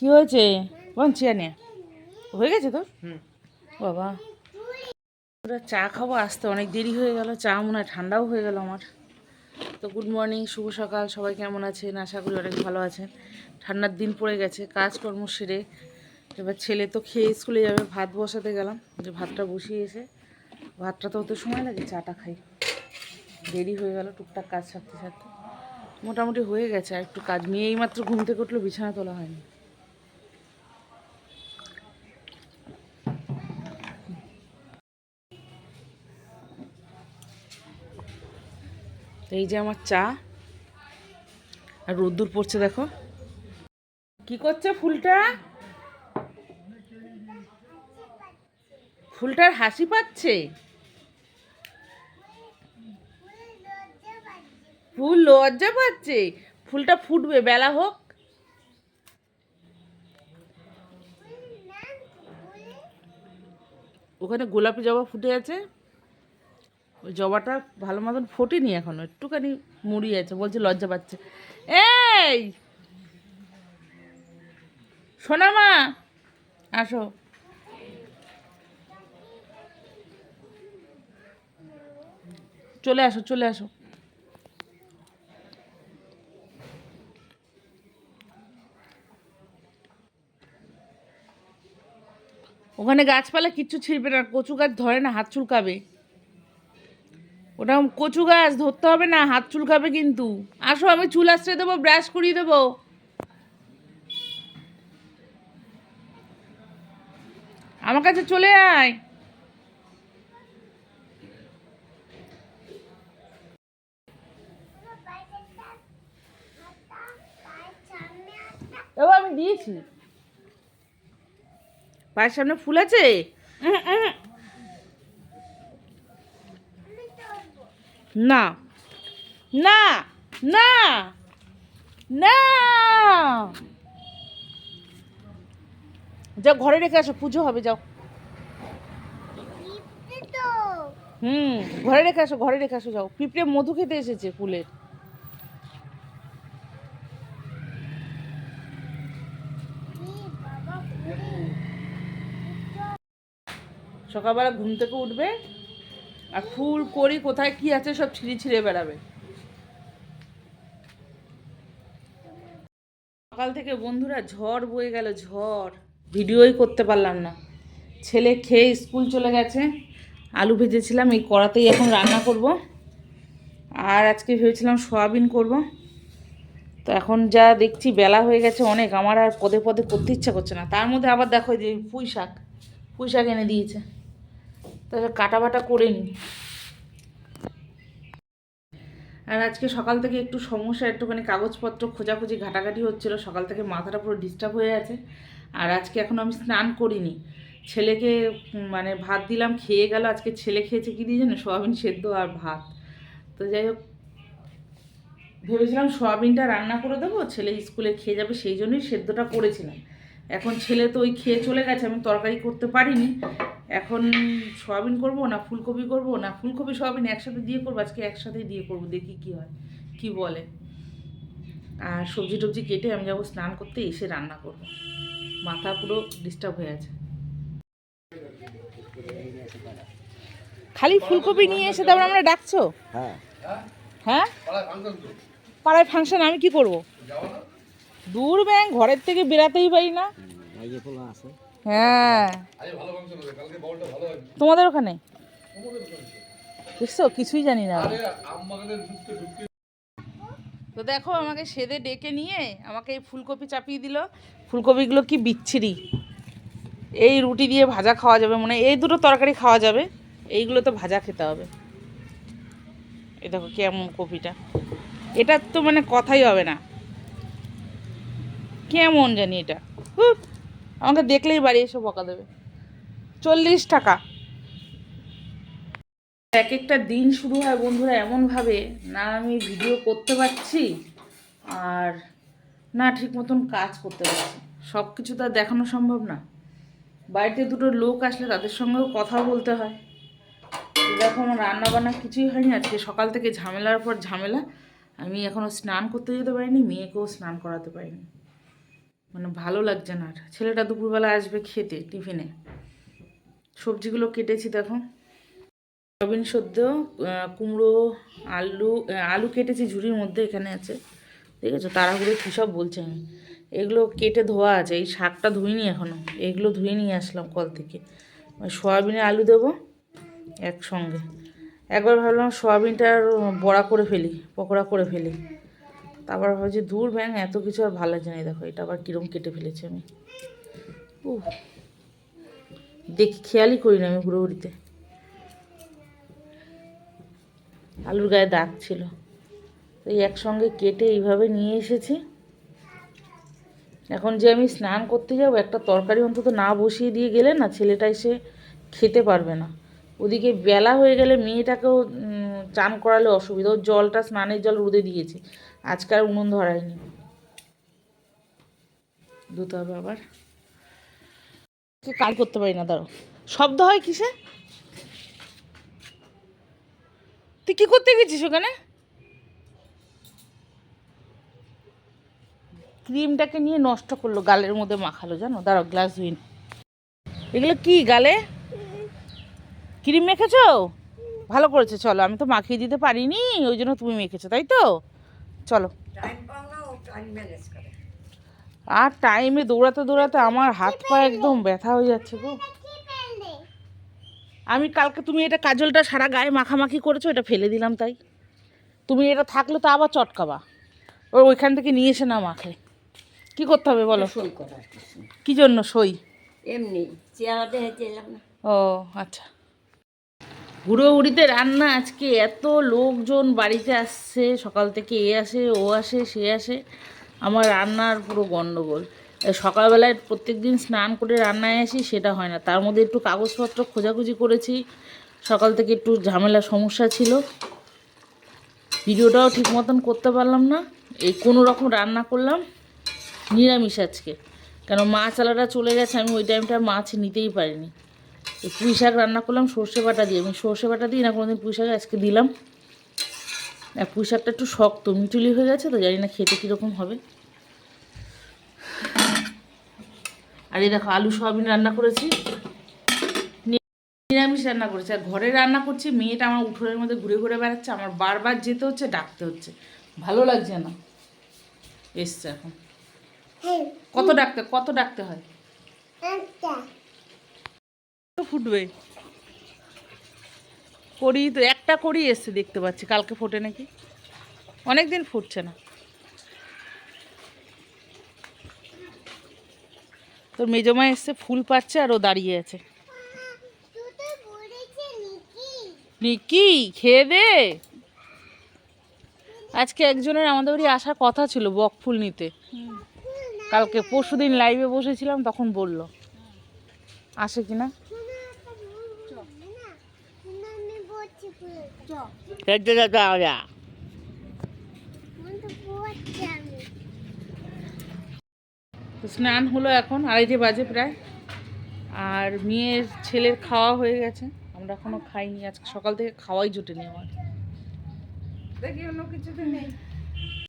কি হয়েছে? কোন চেয়ার নিয়ে হয়ে গেছে তোর? বাবা। ওরা চা খাব আসতে অনেক দেরি হয়ে গেল। চা মনে হয় ঠান্ডাও হয়ে গেল আমার। তো গুড মর্নিং শুভ সকাল। সবাই কেমন আছেন? আশা করি অনেক ভালো আছেন। ঠান্ডার দিন পড়ে গেছে কাজকর্ম সেরে। এবার ছেলে তো খেয়ে স্কুলে যাবে ভাত বসাতে গেলাম। যে ভাতটা বসিয়ে এসে ভাতটা তো অত সময় লাগে চাটা খাই। দেরি হয়ে গেল টুকটাক কাজ সারতে সারতে। মোটামুটি হয়ে গেছে আর একটু কাজ। মেয়ে এইমাত্র ঘুম থেকে উঠল বিছানা তোলা হয়নি। তো এই যে আমার চা আর রোদ্দুর পড়ছে, দেখো। কি করছে ফুলটা? ফুলটার হাসি পাচ্ছে? ফুল লজ্জা পাচ্ছে? ফুলটা ফুটবে, বেলা হোক। ওখানে গোলাপি জবা ফুটে আছে। ওই জবাটা ভালো মতন ফোটেনি এখনও, একটুখানি মুড়ি আছে, বলছে লজ্জা পাচ্ছে। এই! সোনা মা আসো। চলে আসো চলে আসো। ওখানে গাছপালা কিচ্ছু ছিঁড়বে না, কচু গাছ ধরে না, হাত চুলকাবে। ওটা কচু গাছ ধরতে হবে না, হাত চুলকাবে কিন্তু। আসো, আমি চুল আশ্রয় দেবো ব্রাশ করিয়ে দেবো। আমার কাছে চলে আয়। আমি দিয়েছি। পায়ের সামনে ফুল আছে? না। না। না। না। যাও ঘরে রেখে আসো পুজো হবে যাও। হুম ঘরে রেখে আসো ঘরে রেখে আসো যাও। পিঁপড়ে মধু খেতে এসেছে ফুলের। সকালবেলা ঘুম থেকে উঠবে? আর ফুল করি কোথায় কি আছে সব ছিঁড়ে ছিঁড়ে বেড়াবে। সকাল থেকে বন্ধুরা ঝড় বয়ে গেল, ঝড়। ভিডিওই করতে পারলাম না। ছেলে খেয়ে স্কুল চলে গেছে। আলু ভেজেছিলাম, এই কড়াতেই এখন রান্না করব। আর আজকে ভেবেছিলাম সয়াবিন করব। তো এখন যা দেখছি বেলা হয়ে গেছে অনেক। আমার আর পদে পদে করতে ইচ্ছা করছে না। তার মধ্যে আবার দেখো যে পুঁই শাক। পুঁই শাক এনে দিয়েছে। তবে কাটা বাটা করে নিই আর আজকে সকাল থেকে একটু সমস্যা, একটুখানি কাগজপত্র খোঁজাখুঁজি ঘাটাঘাটি হচ্ছিল, সকাল থেকে মাথাটা পুরো ডিস্টার্ব হয়ে আছে আর আজকে এখন আমি স্নান করিনি। ছেলেকে মানে ভাত দিলাম, খেয়ে গেল, আজকে ছেলে খেয়েছে কি দিয়ে জানো? সোয়াবিন সেদ্ধ আর ভাত। তো যাই হোক, ভেবেছিলাম সোয়াবিনটা রান্না করে দেবো, ছেলে স্কুলে খেয়ে যাবে, সেই জন্যই সেদ্ধটা করেছিলাম। এখন ছেলে তো ওই খেয়ে চলে গেছে, আমি তরকারি করতে পারিনি। এখন সয়াবিন করব না ফুলকপি করব? না ফুলকপি সয়াবিন একসাথে দিয়ে করব? আজকে একসাথেই দিয়ে করব দেখি কি হয় কি বলে। আর সবজি টবজি কেটে আমি যাব স্নান করতে এসে রান্না করব। মাথা পুরো ডিস্টার্ব হয়ে আছে। খালি ফুলকপি নিয়ে এসে তারপর আমরা ডাকছো? হ্যাঁ। হ্যাঁ? পাড়ায় ফাংশন আমি কি করব? দূর ব্যাং ঘরের থেকে বেরাতেই পারি না। আছে। হ্যাঁ। তোমাদের ওখানে? দেখছ? কিছুই জানি না। তো দেখো আমাকে সেদে ডেকে নিয়ে আমাকে এই ফুলকপি চাপিয়ে দিল। ফুলকপিগুলো কি বিচ্ছিরি। এই রুটি দিয়ে ভাজা খাওয়া যাবে মানে এই দুটো তরকারি খাওয়া যাবে। এইগুলো তো ভাজা খেতে হবে। এই দেখো কেমন কপিটা। এটার তো মানে কথাই হবে না। কেমন জানি এটা। হুপ, আমাকে দেখলেই বাড়ি এসে বকা দেবে। চল্লিশ টাকা। এক একটা দিন শুরু হয় বন্ধুরা এমনভাবে, না আমি ভিডিও করতে পারছি আর না ঠিক মতন কাজ করতে পারছি। সব কিছু তো দেখানো সম্ভব না। বাড়িতে দুটো লোক আসলে তাদের সঙ্গেও কথা বলতে হয়। দেখো আমার রান্না বান্না কিছুই হয়নি। আজকে সকাল থেকে ঝামেলার পর ঝামেলা। আমি এখনও স্নান করতে যেতে পারিনি, মেয়েকেও স্নান করাতে পারিনি। মানে ভালো লাগছে না আর। ছেলেটা দুপুরবেলা আসবে খেতে, টিফিনে। সবজিগুলো কেটেছি, দেখো। সয়াবিন সদ্য কুমড়ো, আলু আলু কেটেছি ঝুড়ির মধ্যে, এখানে আছে। ঠিক আছে? তাড়াহুড়ো কী সব বলছি আমি। এগুলো কেটে ধোয়া আছে, এই শাকটা ধুইনি এখনও এগুলো ধুয়ে নিয়ে আসলাম কল থেকে। সয়াবিনে আলু দেবো একসঙ্গে। একবার ভাবলাম সয়াবিনটার বড়া করে ফেলি, পকোড়া করে ফেলি। তারপর ভাবছি দূর ব্যাং এত কিছু আর ভালো লাগছে না। দেখো, এটা আবার কীরকম কেটে ফেলেছি আমি। উ দেখি, খেয়ালই করি না আমি ঘুরোঘুরিতে আলুর গায়ে দাগ ছিল। এই একসঙ্গে কেটে এইভাবে নিয়ে এসেছি। এখন যে আমি স্নান করতে যাব, একটা তরকারি অন্তত না বসিয়ে দিয়ে গেলে না ছেলেটা এসে খেতে পারবে না। ওদিকে বেলা হয়ে গেলে মেয়েটাকেও চান করালে অসুবিধা। ওর জলটা, স্নানের জল রোদে দিয়েছে। আজকে আর উনুন ধরায়নি ধুতে হবে আবার। কাজ করতে পারি না দাঁড়ো শব্দ হয় কিসে? তুই কি করতে গেছিস ওখানে? ক্রিমটাকে নিয়ে নষ্ট করল, গালের মধ্যে মাখালো, জানো? দাঁড়াও গ্লাস ধুইন এগুলো কি, গালে? ক্রিম মেখেছো? ভালো করেছে, চলো। আমি তো মাখিয়ে দিতে পারিনি, ওই জন্য তুমি মেখেছো, তাই তো? চলো। আর টাইমে দৌড়াতে দৌড়াতে আমার হাত পা একদম ব্যথা হয়ে যাচ্ছে গো। আমি কালকে তুমি এটা কাজলটা সারা গায়ে মাখামাখি করেছ এটা ফেলে দিলাম তাই। তুমি এটা থাকলে তো আবার চটকাবা। ও ওইখান থেকে নিয়ে এসে না মাখে। কি করতে হবে বলো? সই করার কি জন্য সই? এমনি চেয়ারাতে হেঁটে ও আচ্ছা। হুড়োহুড়িতে রান্না আজকে এত লোকজন বাড়িতে আসছে, সকাল থেকে এ আসে, ও আসে, সে আসে, আমার রান্নার পুরো গণ্ডগোল সকালবেলায় প্রত্যেক দিন স্নান করে রান্নায় আসি, সেটা হয় না। তার মধ্যে একটু কাগজপত্র খোঁজাখুঁজি করেছি, সকাল থেকে একটু ঝামেলা সমস্যা ছিল। ভিডিওটাও ঠিক মতন করতে পারলাম না। এই কোনো রকম রান্না করলাম, নিরামিষ আজকে। কেন মাছ আলাদা চলে গেছে, আমি ওই টাইমটা মাছ নিতেই পারিনি। এই পুঁই শাক রান্না করলাম সর্ষে বাটা দিয়ে। আমি সর্ষে বাটা দিই না কোনোদিন পুঁই শাক আজকে দিলাম। আর পুঁই শাকটা একটু শক্ত মিটুলি হয়ে গেছে তো জানি না খেতে কীরকম হবে। আর এই দেখো আলু সয়াবিন রান্না করেছি। নিরামিষ রান্না করেছি। আর ঘরে রান্না করছি মেয়েটা আমার উঠোনের মধ্যে ঘুরে ঘুরে বেড়াচ্ছে আমার বারবার যেতে হচ্ছে ডাকতে হচ্ছে। ভালো লাগছে না। এসছে এখন। কত ডাকতে কত ডাকতে হয়? তো ফুটবে। করি তো একটা করি এসছে দেখতে পাচ্ছি কালকে ফোটে নাকি? অনেক দিন ফুটছে না। তোর মেজমা এসছে ফুল পাচ্ছে আর ও দাঁড়িয়ে আছে। নিকি খেয়ে দে। আজকে একজনের আমাদের বাড়ি আসার কথা ছিল বক ফুল নিতে। কালকে পরশু দিন লাইভে বসেছিলাম তখন বলল। আসে কিনা? তো স্নান হলো এখন আড়াইটে বাজে প্রায়। আর মেয়ের ছেলের খাওয়া হয়ে গেছে। আমরা এখনও খাইনি আজকে সকাল থেকে খাওয়াই জুটেনি আমার। দেখি অন্য কিছুতে নেই।